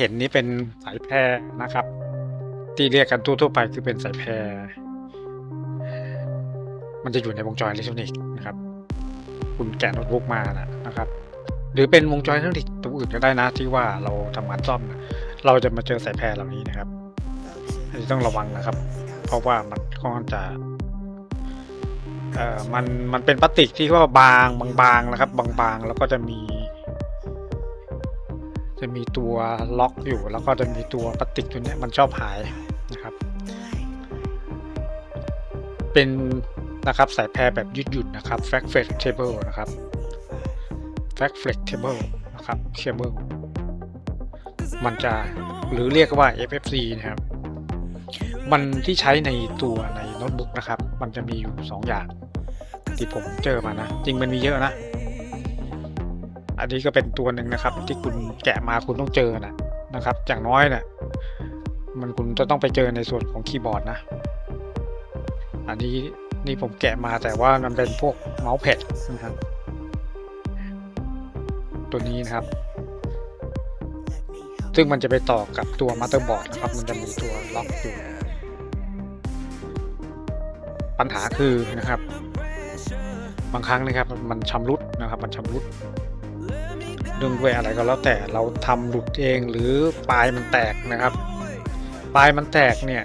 เห็นนี้เป็นสายแพรนะครับ ที่เรียกกันทั่วๆไปคือเป็นสายแพร มันจะอยู่ในวงจรอิเล็กทรอนิกส์นะครับ คุณแกะโน้ตบุ๊กมานะนะครับ หรือเป็นวงจรอิเล็กทรอนิกส์ตัวอื่นก็ได้นะที่ว่าเราทำงานซ่อมนะเราจะมาเจอสายแพรเหล่านี้นะครับอันนี้ต้องระวังนะครับ เพราะว่ามันค่อนข้างจะเอ่อมันมันเป็นพลาสติกที่ว่าบางบางๆนะครับ บางๆแล้วก็จะมี จะมีตัวล็อกอยู่ แล้วก็จะมีตัวพลาสติกตัวนี้มันชอบหายนะครับ เป็นนะครับสายแพรแบบยืดหยุ่นนะครับ f a c flexible นะครับ f a c flexible นะครับ cable มันจะหรือเรียกว่า FFC นะครับ มันที่ใช้ในตัวในโน้ตบุ๊กนะครับ มันจะมีอยู่ 2 อย่างที่ผมเจอมานะ จริงมันมีเยอะนะ อันนี้ก็เป็นตัวหนึ่งนะครับ ที่คุณแกะมาคุณต้องเจอนะนะครับ อย่างน้อยเนะี่ยมันคุณจะต้องไปเจอในส่วนของคีย์บอร์ดนะ อันนี้นี่ผมแกะมาแต่ว่ามันเป็นพวกเมาส์แพดนะครับ ตัวนี้นะครับ ซึ่งมันจะไปต่อกับตัวมัตเตอร์บอร์ดนะครับ มันจะมีตัวล็อกอยู่ ปัญหาคือนะครับ บางครั้งนะครับมันชำรุดนะครับ มันชำรุด เรื่องด้วยอะไรก็แล้วแต่เราทำหลุดเองหรือปลายมันแตกนะครับ ปลายมันแตกเนี่ย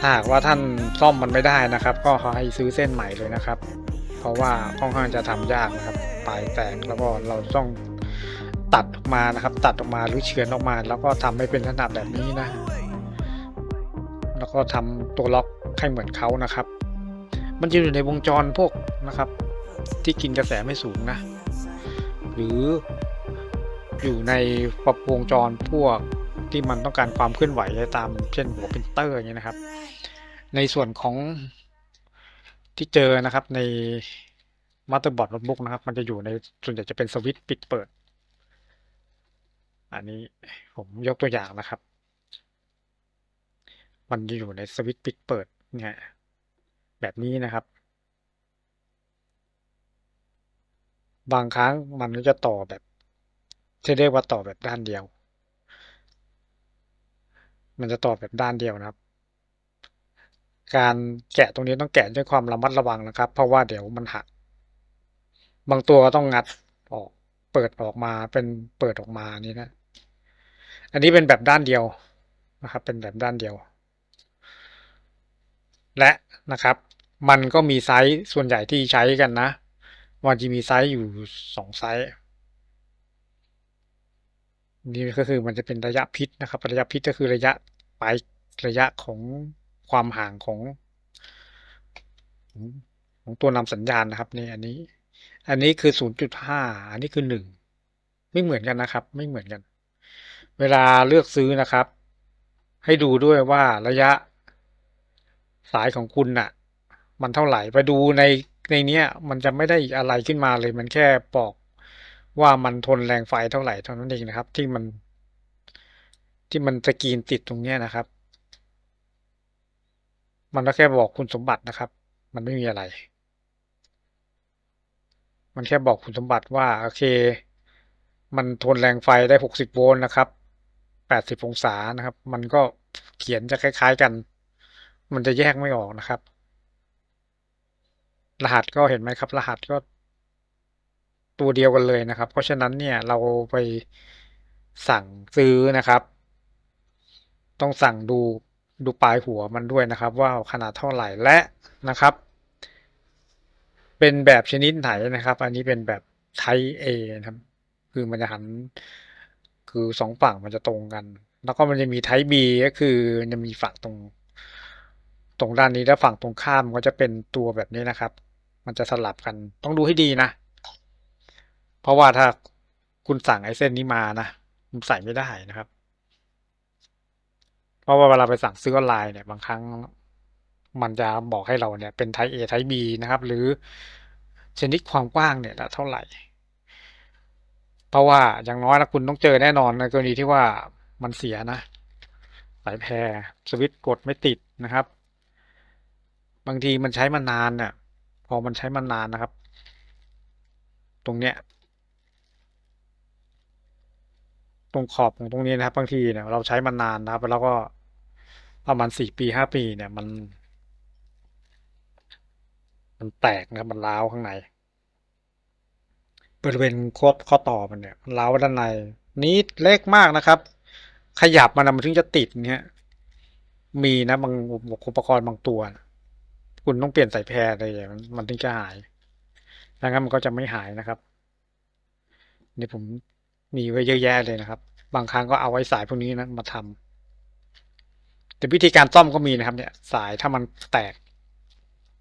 ถ้าหากว่าท่านซ่อมมันไม่ได้นะครับ ก็ขอให้ซื้อเส้นใหม่เลยนะครับ เพราะว่าค่อนข้างจะทำยากนะครับ ปลายแตกแล้วก็เราต้องตัดออกมานะครับ ตัดออกมาหรือเฉือนออกมา แล้วก็ทำให้เป็นขนาดแบบนี้นะ แล้วก็ทำตัวล็อกให้เหมือนเขานะครับ มันจะอยู่ในวงจรพวกนะครับ ที่กินกระแสไม่สูงนะ หรืออยู่ในประวงจรพวกที่มันต้องการความเคลื่อนไหวตาม เช่นหัวปรินเตอร์อย่างนี้ยนะครับ ในส่วนของที่เจอนะครับในมาสเตอร์บอร์ดโน้ตบุ๊กนะครับ มันจะอยู่ในส่วนใหญ่จะเป็นสวิตช์ปิดเปิด อันนี้ผมยกตัวอย่างนะครับ มันจะอยู่ในสวิตช์ปิดเปิดเนี่ยแบบนี้นะครับ บางครั้งมันก็จะต่อแบบที่เรียกว่าต่อแบบด้านเดียว มันจะต่อแบบด้านเดียวนะครับ การแกะตรงนี้ต้องแกะด้วยความระมัดระวังนะครับ เพราะว่าเดี๋ยวมันหัก บางตัวก็ต้องงัดออก เปิดออกมาเป็นเปิดออกมานี่นะ อันนี้เป็นแบบด้านเดียวนะครับ เป็นแบบด้านเดียว และนะครับ มันก็มีไซส์ส่วนใหญ่ที่ใช้กันนะ มันจะมีไซส์อยู่สองไซส์นี่ก็คือมันจะเป็นระยะพิษนะครับ ระยะพิษก็คือระยะปลายระยะของความห่างของ ของตัวนำสัญญาณนะครับนี่อันนี้ อันนี้คือศูนย์จุดห้าอันนี้คือหนึ่งไม่เหมือนกันนะครับ ไม่เหมือนกัน เวลาเลือกซื้อนะครับ ให้ดูด้วยว่าระยะสายของคุณน่ะ มันเท่าไหร่ไปดูใน ในเนี้ยมันจะไม่ได้อะไรขึ้นมาเลย มันแค่บอกว่ามันทนแรงไฟเท่าไหร่เท่านั้นเองนะครับ ที่มัน ที่มันสกรีนติดตรงเนี้ยนะครับ มันก็แค่บอกคุณสมบัตินะครับ มันไม่มีอะไร มันแค่บอกคุณสมบัติว่าโอเค มันทนแรงไฟได้หกสิบโวลต์นะครับแปดสิบองศานะครับ มันก็เขียนจะคล้าย ๆกัน มันจะแยกไม่ออกนะครับ รหัสก็เห็นไหมครับ รหัสก็ตัวเดียวกันเลยนะครับ เพราะฉะนั้นเนี่ยเราไปสั่งซื้อนะครับ ต้องสั่งดูดูปลายหัวมันด้วยนะครับ ว่าขนาดเท่าไหร่และนะครับ เป็นแบบชนิดไหนนะครับ อันนี้เป็นแบบไทเอนะครับ คือมันจะหันคือสองฝั่งมันจะตรงกัน แล้วก็มันจะมีไทบีก็คือจะมีฝั่งตรง ตรงด้านนี้แล้วฝั่งตรงข้ามก็จะเป็นตัวแบบนี้นะครับ มันจะสลับกัน ต้องดูให้ดีนะ เพราะว่าถ้าคุณสั่งไอ้เส้นนี้มานะมันใส่ไม่ได้นะครับ เพราะว่าเวลาไปสั่งซื้อออนไลน์เนี่ย บางครั้งมันจะบอกให้เราเนี่ยเป็นไทป์ A ไทป์ B นะครับ หรือชนิดความกว้างเนี่ยเท่าไหร่ เพราะว่าอย่างน้อยนะคุณต้องเจอแน่นอนในกรณีที่ว่ามันเสียนะสายแพรสวิตช์กดไม่ติดนะครับ บางทีมันใช้มานานเนี่ย อมันใช้มานานนะครับ ตรงเนี้ย ตรงขอบของตรงนี้นะครับ บางทีเนี่ยเราใช้มานานนะครับ แล้วก็ประมาณสี่ปีห้าปีเนี่ยมัน มันแตกนะครับมันร้าวข้างในบริเวณข้อข้อต่อมันเนี่ยมันร้าวด้านในนี้เล็กมากนะครับ ขยับมันนะมันถึงจะติดเนี่ยมีนะบางอุปกรณ์บางตัวนะ คุณต้องเปลี่ยนสายแพรอะไรอย่างนั้นมันถึงจะหายดังนั้นมันก็จะไม่หายนะครับนี่ผมมีไว้เยอะแยะเลยนะครับ บางครั้งก็เอาไว้สายพวกนี้นะมาทำแต่วิธีการซ่อมก็มีนะครับ เนี่ย สายถ้ามันแตก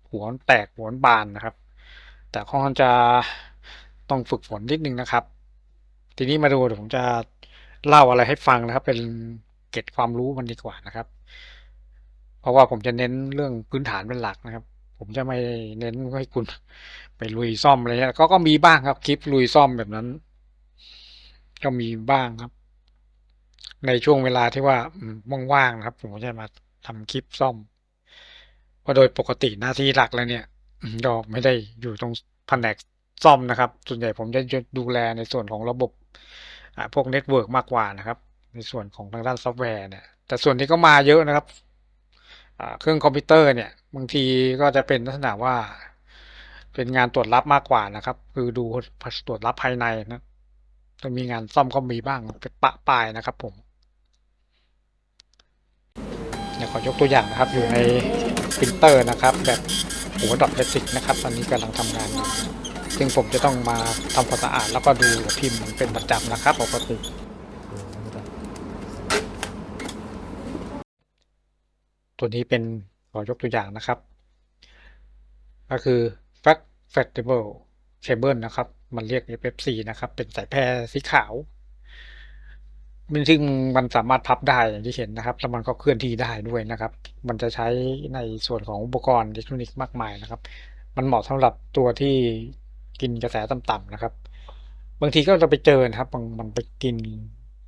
หัวแตกหัวบานนะครับ แต่ค่อนข้างจะต้องฝึกฝนนิดนึงนะครับ ทีนี้มาดูเดี๋ยวผมจะเล่าอะไรให้ฟังนะครับ เป็นเกร็ดความรู้มันดีกว่านะครับ เพราะว่าผมจะเน้นเรื่องพื้นฐานเป็นหลักนะครับ ผมจะไม่เน้นให้คุณไปลุยซ่อมอะไรเงี้ยก็ก็มีบ้างครับคลิปลุยซ่อมแบบนั้น ก็มีบ้างครับ ในช่วงเวลาที่ว่าว่างๆนะครับ ผมก็จะมาทำคลิปซ่อมเพราะโดยปกติหน้าที่หลักแล้วเนี่ยก็ไม่ได้อยู่ตรงแผนกซ่อมนะครับ ส่วนใหญ่ผมจะดูแลในส่วนของระบบพวกเน็ตเวิร์กมากกว่านะครับ ในส่วนของทางด้านซอฟต์แวร์เนี่ยแต่ส่วนที่ก็มาเยอะนะครับ เครื่องคอมพิวเตอร์เนี่ยบางทีก็จะเป็นลักษณะว่า เป็นงานตรวจรับมากกว่านะครับ คือดูตรวจรับภายในนะจะมีงานซ่อมก็มีบ้างเป็นปะปายนะครับ ผมเดี๋ยวขอยกตัวอย่างนะครับ อยู่ในปรินเตอร์นะครับ แบบหัวดอทเบสิกนะครับ ตอนนี้กำลังทำงานอยู่ซึ่งผมจะต้องมาทำความสะอาดแล้วก็ดูพิมพ์เป็นประจำนะครับปกติ ตัวนี้เป็นขอยกตัวอย่างนะครับ ก็คือ fact flexible cable นะครับ มันเรียก FFC นะครับ เป็นสายแพรสีขาว มันซึ่งมันสามารถพับได้อย่างที่เห็นนะครับ แล้วมันก็เคลื่อนที่ได้ด้วยนะครับ มันจะใช้ในส่วนของอุปกรณ์อิเล็กทรอนิกส์มากมายนะครับ มันเหมาะสำหรับตัวที่กินกระแสต่ำๆนะครับ บางทีก็จะไปเจอนะครับบางมันไปกิน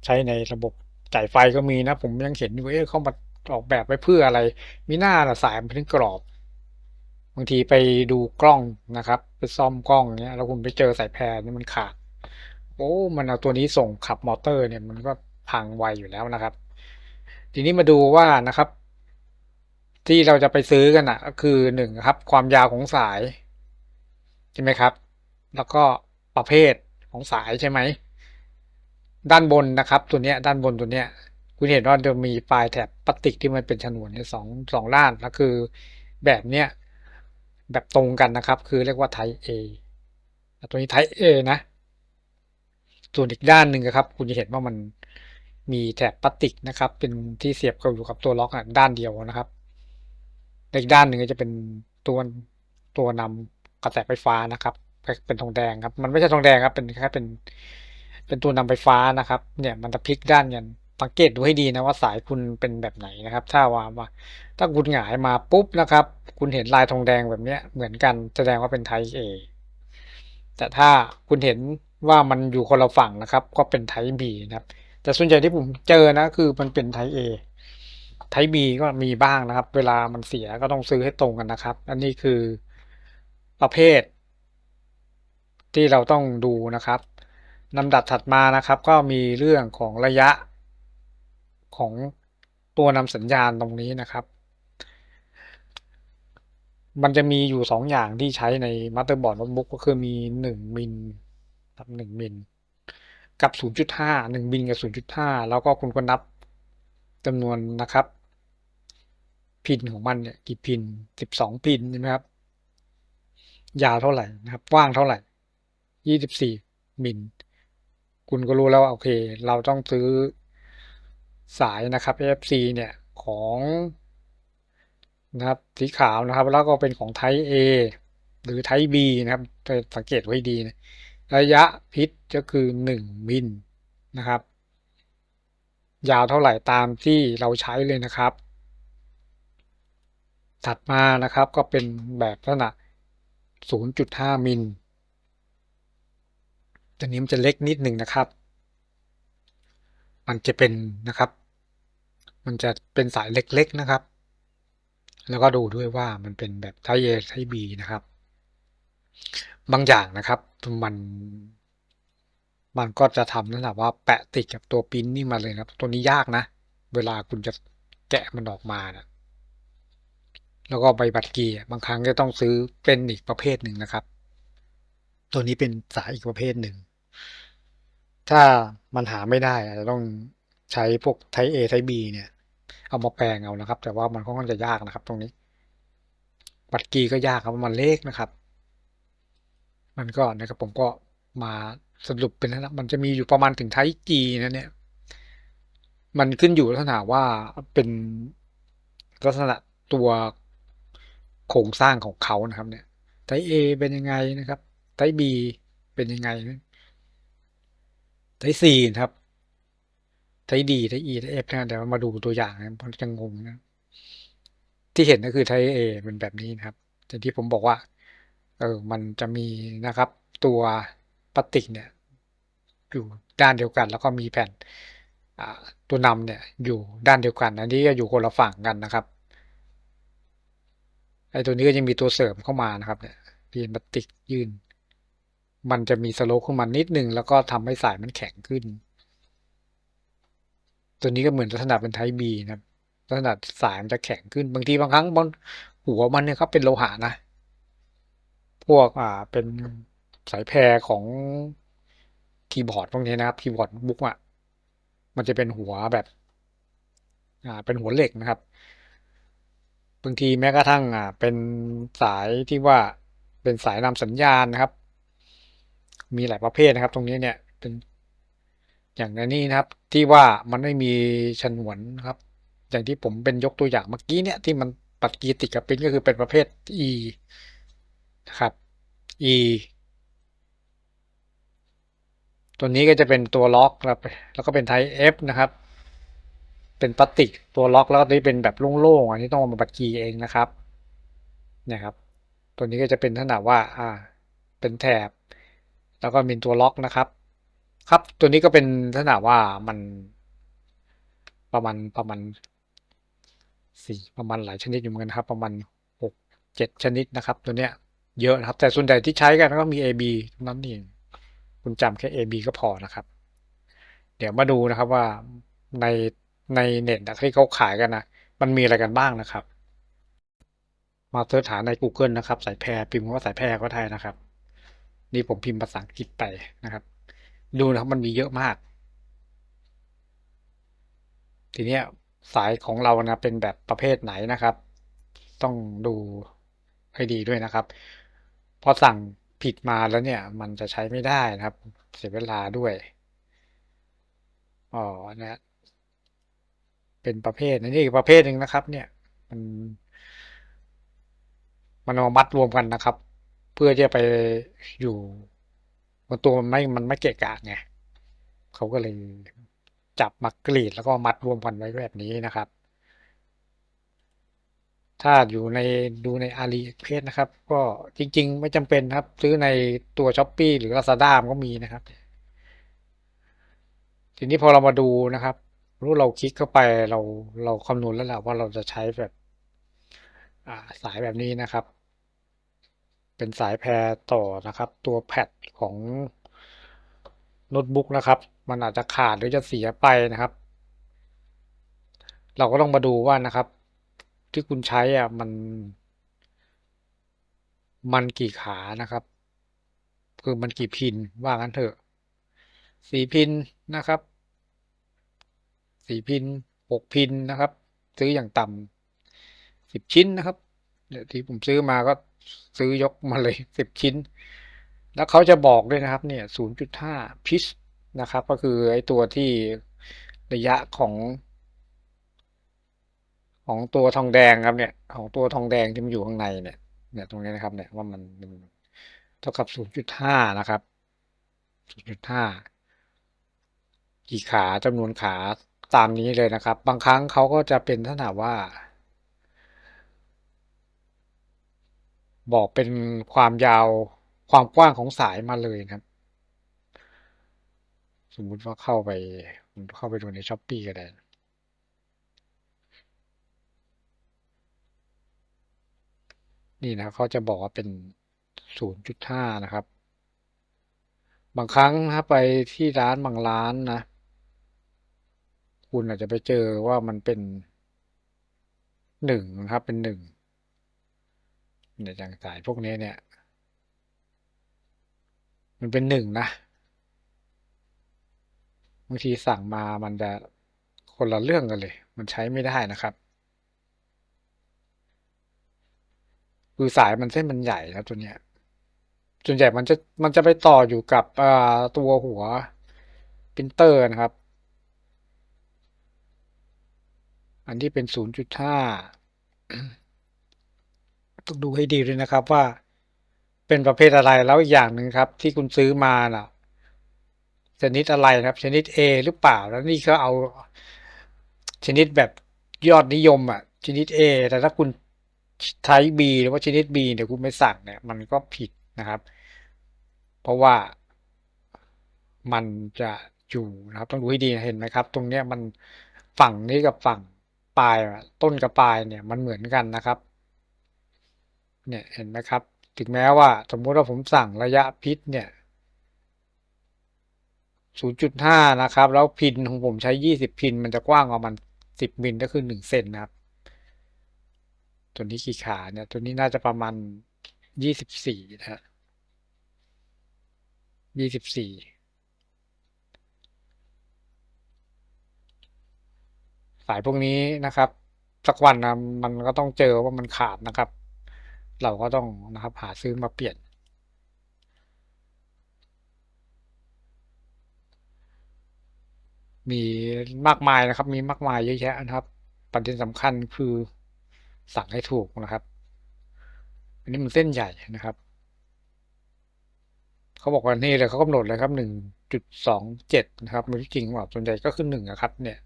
ใช้ในระบบจ่ายไฟก็มีนะ ผมยังเห็นอยู่เอ๊ะเข้ามา ออกแบบไว้เพื่ออะไร มีหน้าสายมันถึงกรอบบางทีไปดูกล้องนะครับ ไปซ่อมกล้องเนี้ยแล้วคุณไปเจอสายแพรนี่มันขาดโอ้มันเอาตัวนี้ส่งขับมอเตอร์เนี่ยมันก็พังไวอยู่แล้วนะครับ ทีนี้มาดูว่านะครับ ที่เราจะไปซื้อกันอะ ก็คือหนึ่งครับ ความยาวของสายใช่ไหมครับ แล้วก็ประเภทของสายใช่ไหมด้านบนนะครับ ตัวเนี้ยด้านบนตัวเนี้ย คุณเห็นว่าจะมีปลายแถบพลาสติกที่มันเป็นฉนวนเนี่ยสองสองด้านแล้วคือแบบเนี้ยแบบตรงกันนะครับ คือเรียกว่า Type A ตัวนี้ Type A นะ ส่วนอีกด้านหนึ่งครับ คุณจะเห็นว่ามันมีแถบพลาสติกนะครับ เป็นที่เสียบเข้าอยู่กับตัวล็อกอะด้านเดียวนะครับอีกด้านหนึ่งก็จะเป็นตัวตัวนำกระแสไฟฟ้านะครับ เป็นทองแดงครับ มันไม่ใช่ทองแดงครับ เป็นแค่เป็นเป็นตัวนำไฟฟ้านะครับ เนี่ยมันจะพลิกด้านกัน สังเกตดูให้ดีนะว่าสายคุณเป็นแบบไหนนะครับ ถ้าว่าว่าถ้าคุณหงายมาปุ๊บนะครับ คุณเห็นลายทองแดงแบบเนี้ยเหมือนกันแสดงว่าเป็นไทป์ A แต่ถ้าคุณเห็นว่ามันอยู่คนละฝั่งนะครับ ก็เป็นไทป์ B นะครับ แต่ส่วนใหญ่ที่ผมเจอนะคือมันเป็นไทป์ A ไทป์ B ก็มีบ้างนะครับ เวลามันเสียก็ต้องซื้อให้ตรงกันนะครับ อันนี้คือประเภท ที่เราต้องดูนะครับลำดับถัดมานะครับ ก็มีเรื่องของระยะ ของตัวนำสัญญาณตรงนี้นะครับ มันจะมีอยู่สองอย่างที่ใช้ในมัตเตอร์บอร์ดโน้ตบุ๊กก็คือมีหนึ่งมิลกับหนึ่งมิลกับศูนย์จุดห้าหนึ่งมิลกับศูนย์จุดห้าแล้วก็คุณก็นับจำนวนนะครับ พินของมันเนี่ยกี่พินสิบสองพินใช่ไหมครับ ยาวเท่าไหร่นะครับว้างเท่าไหร่ยี่สิบสี่มิลคุณก็รู้แล้วว่าโอเค เราต้องซื้อ สายนะครับ AFC เนี่ยของนะครับสีขาวนะครับ แล้วก็เป็นของไทป์ A หรือไทป์ B นะครับสังเกตไว้ดีนะระยะพิษก็คือ 1 มิลนะครับ ยาวเท่าไหร่ตามที่เราใช้เลยนะครับ ถัดมานะครับก็เป็นแบบลักษณะ 0.5 มิลตัวนี้มันจะเล็กนิดหนึ่งนะครับ มันจะเป็นนะครับ มันจะเป็นสายเล็กๆนะครับ แล้วก็ดูด้วยว่ามันเป็นแบบไทป์ A ไทป์ B นะครับ บางอย่างนะครับมันมันก็จะทำนั่นแหละว่าแปะติดกับตัวปิ้นนี่มาเลยนะครับ ตัวนี้ยากนะ เวลาคุณจะแกะมันออกมานะแล้วก็ใบบัตรกีบางครั้งก็ต้องซื้อเป็นอีกประเภทหนึ่งนะครับ ตัวนี้เป็นสายอีกประเภทหนึ่ง ถ้ามันหาไม่ได้อาจจะต้องใช้พวกไทเอไทบีเนี่ย เอามาแปลงเอานะครับ แต่ว่ามันค่อนข้างจะยากนะครับ ตรงนี้ บัตรกีก็ยากครับมันเลขนะครับ มันก็นะครับผมก็มาสรุปเป็นนะมันจะมีอยู่ประมาณถึงไทจีนะเนี่ย มันขึ้นอยู่ลักษณะว่าเป็นลักษณะตัวโครงสร้างของเขานะครับ เนี่ยไทเอเป็นยังไงนะครับไทบีเป็นยังไงไทซีนะครับ ไทดีไทอีไทเอฟนะเดี๋ยวมาดูตัวอย่างนะมันจะงงนะ ที่เห็นก็คือไทเอเป็นแบบนี้นะครับแต่ที่ผมบอกว่า เออมันจะมีนะครับ ตัวพลาสติกเนี่ย อยู่ด้านเดียวกัน แล้วก็มีแผ่นตัวนำเนี่ย อยู่ด้านเดียวกัน อันนี้ก็อยู่คนละฝั่งกันนะครับไอ้ตัวนี้ก็ยังมีตัวเสริมเข้ามานะครับเนี่ยพีนพลาสติกยื่นมันจะมีสโลปขึ้นมานิดนึงแล้วก็ทำให้สายมันแข็งขึ้น ตัวนี้ก็เหมือนลักษณะเป็นไทบีนะครับลักษณะสายมันจะแข็งขึ้นบางทีบางครั้งบนหัวมันเนี่ยครับเป็นโลหะนะ พวกอ่าเป็นสายแพรของคีย์บอร์ดพวกนี้นะครับคีย์บอร์ดบุ๊กอะมันจะเป็นหัวแบบ อ่า เป็นหัวเหล็กนะครับบางทีแม้กระทั่งอ่าเป็นสายที่ว่าเป็นสายนำสัญญาณนะครับ มีหลายประเภทนะครับ ตรงนี้เนี่ยเป็น อย่างในนี้นะครับที่ว่ามันไม่มีฉนวนครับ อย่างที่ผมเป็นยกตัวอย่างเมื่อกี้เนี่ยที่มันปัดกีติดกับปิ้นก็คือเป็นประเภท E นะครับ E ตัวนี้ก็จะเป็นตัวล็อกครับแล้วก็เป็นไท F นะครับ เป็นพลาสติกตัวล็อกแล้วก็นี่เป็นแบบโล่งๆอันนี้ต้องมาบัดกีเองนะครับเนี่ยครับ ตัวนี้ก็จะเป็นขนาดว่าอ่าเป็นแถบ แล้วก็มีตัวล็อกนะครับ ครับตัวนี้ก็เป็นขนาดว่ามันประมาณประมาณสี่ประมาณหลายชนิดอยู่เหมือนกันครับ ประมาณหกเจ็ดชนิดนะครับ ตัวเนี้ยเยอะนะครับ แต่ส่วนใหญ่ที่ใช้กันก็มี AB นั้นเองคุณจำแค่ AB ก็พอนะครับ เดี๋ยวมาดูนะครับว่าในในเน็ตที่เขาขายกันนะมันมีอะไรกันบ้างนะครับ มาเสิร์ชหาใน Google นะครับ สายแพรพิมพ์ว่าสายแพรก็ได้นะครับ นี่ผมพิมพ์ภาษาอังกฤษไปนะครับ ดูนะครับมันมีเยอะมาก ทีเนี้ยสายของเรานะเป็นแบบประเภทไหนนะครับ ต้องดูให้ดีด้วยนะครับ พอสั่งผิดมาแล้วเนี่ย มันจะใช้ไม่ได้นะครับ เสียเวลาด้วยอ๋อเนี่ยเป็นประเภทนี่อีกประเภทหนึ่งนะครับ เนี่ย มัน มันมามัดรวมกันนะครับ เพื่อจะไปอยู่ บนตัวมันไม่มันไม่เกะกะไงเขาก็เลยจับมากรีดแล้วก็มัดรวมกันไว้แบบนี้นะครับ ถ้าอยู่ในดูในอาลีเพจนะครับ ก็จริง ๆ ไม่จำเป็นครับ ซื้อในตัวช้อปปีหรือ Lazada มันก็มีนะครับ ทีนี้พอเรามาดูนะครับ รู้เราคลิกเข้าไปเราเราคำนวณแล้วแหละว่าเราจะใช้แบบสายแบบนี้นะครับ เป็นสายแพรต่อนะครับ ตัวแพดของโน้ตบุ๊กนะครับ มันอาจจะขาดหรือจะเสียไปนะครับ เราก็ต้องมาดูว่านะครับ ที่คุณใช้อะมัน มันกี่ขานะครับคือมันกี่พินว่างั้นเถอะสี่พินนะครับสี่พินหกพินนะครับ ซื้ออย่างต่ำสิบชิ้นนะครับเดี๋ยวที่ผมซื้อมาก็ ซื้อยกมาเลยสิบชิ้น แล้วเขาจะบอกด้วยนะครับเนี่ยศูนย์จุดห้าพิชนะครับ ก็คือไอ้ตัวที่ระยะของของตัวทองแดงครับเนี่ย ของตัวทองแดงที่มันอยู่ข้างในเนี่ยเนี่ยตรงนี้นะครับเนี่ยว่ามันเท่ากับศูนย์จุดห้านะครับศูนย์จุดห้ากี่ขาจำนวนขาตามนี้เลยนะครับ บางครั้งเขาก็จะเป็นลักษณะว่า บอกเป็นความยาวความกว้างของสายมาเลยครับ สมมุติว่าเข้าไปเข้าไปดูในช้อปปี้ก็ได้นี่นะเขาจะบอกว่าเป็น 0.5 นะครับ บางครั้งถ้าไปที่ร้านบางร้านนะ คุณอาจจะไปเจอว่ามันเป็นหนึ่งนะครับ เป็นหนึ่ง เนี่ยอย่างสายพวกนี้เนี่ย มันเป็นหนึ่งนะบางทีสั่งมามันจะคนละเรื่องกันเลย มันใช้ไม่ได้นะครับคือสายมันเส้นมันใหญ่ครับตัวเนี้ยส่วนใหญ่มันจะมันจะไปต่ออยู่กับตัวหัวปรินเตอร์นะครับ อันที่เป็น0.5 ต้องดูให้ดีด้วยนะครับว่า เป็นประเภทอะไรแล้วอีกอย่างหนึ่งครับ ที่คุณซื้อมาน่ะ ชนิดอะไรครับ ชนิด A หรือเปล่า แล้วนี่ก็เอา ชนิดแบบยอดนิยมอะ ชนิด A แต่ถ้าคุณใช้ B หรือว่าชนิด B เดี๋ยวคุณไม่สั่งเนี่ย มันก็ผิดนะครับ เพราะว่ามันจะอยู่นะครับ ต้องดูให้ดีนะเห็นไหมครับ ตรงเนี้ยมันฝั่งนี้กับฝั่งปลายต้นกับปลายเนี่ยมันเหมือนกันนะครับ เนี่ยเห็นไหมครับ ถึงแม้ว่าสมมุติว่าผมสั่งระยะพิษเนี่ย 0.5 นะครับ แล้วพินของผมใช้ 20 พิน มันจะกว้างประมาณ10มิลก็คือ 1 เซนนะครับ ตัวนี้กี่ขาเนี่ย ตัวนี้น่าจะประมาณ 24 นะฮะ24สายพวกนี้นะครับ สักวันนะมันก็ต้องเจอว่ามันขาดนะครับ เราก็ต้องนะครับหาซื้อมาเปลี่ยน มีมากมายนะครับ มีมากมายเยอะแยะนะครับ ประเด็นสำคัญคือสั่งให้ถูกนะครับอันนี้มันเส้นใหญ่นะครับเขาบอกว่านี่เลยเขากำหนดเลยครับหนึ่งจุดสองเจ็ดนะครับไม่รู้จริงหรือเปล่าส่วนใหญ่ก็คือหนึ่งนะครับ เนี่ย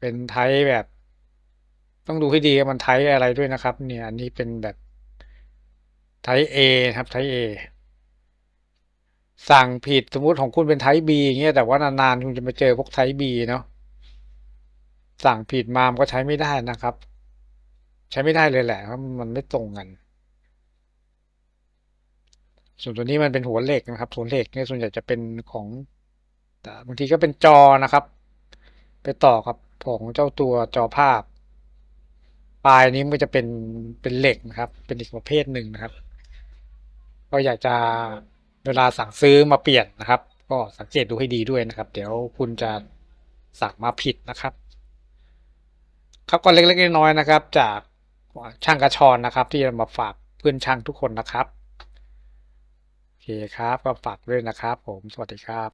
เป็นไทป์แบบ ต้องดูให้ดีว่ามันไทป์อะไรด้วยนะครับ เนี่ยอันนี้เป็นแบบไทป์ A ครับไทป์ A สั่งผิดสมมุติของคุณเป็นไทป์ B อย่างเงี้ยแต่ว่านานๆคุณจะมาเจอพวกไทป์ B เนาะสั่งผิดมามันก็ใช้ไม่ได้นะครับ ใช้ไม่ได้เลยแหละเพราะมันไม่ตรงกันส่วนตัวนี้มันเป็นหัวเหล็กนะครับหัวเหล็กเนี่ยส่วนใหญ่จะเป็นของแต่บางทีก็เป็นจอนะครับ ไปต่อกับของเจ้าตัวจอภาพ ปลายนี้มันจะเป็นเป็นเหล็กนะครับ เป็นอีกประเภทหนึ่งนะครับ ก็อยากจะเวลาสั่งซื้อมาเปลี่ยนนะครับ ก็สังเกตดูให้ดีด้วยนะครับ เดี๋ยวคุณจะสั่งมาผิดนะครับ ครับก็เล็กๆน้อยๆนะครับ จากช่างกระชอนนะครับ ที่จะมาฝากเพื่อนช่างทุกคนนะครับโอเคครับก็ฝากด้วยนะครับ ผมสวัสดีครับ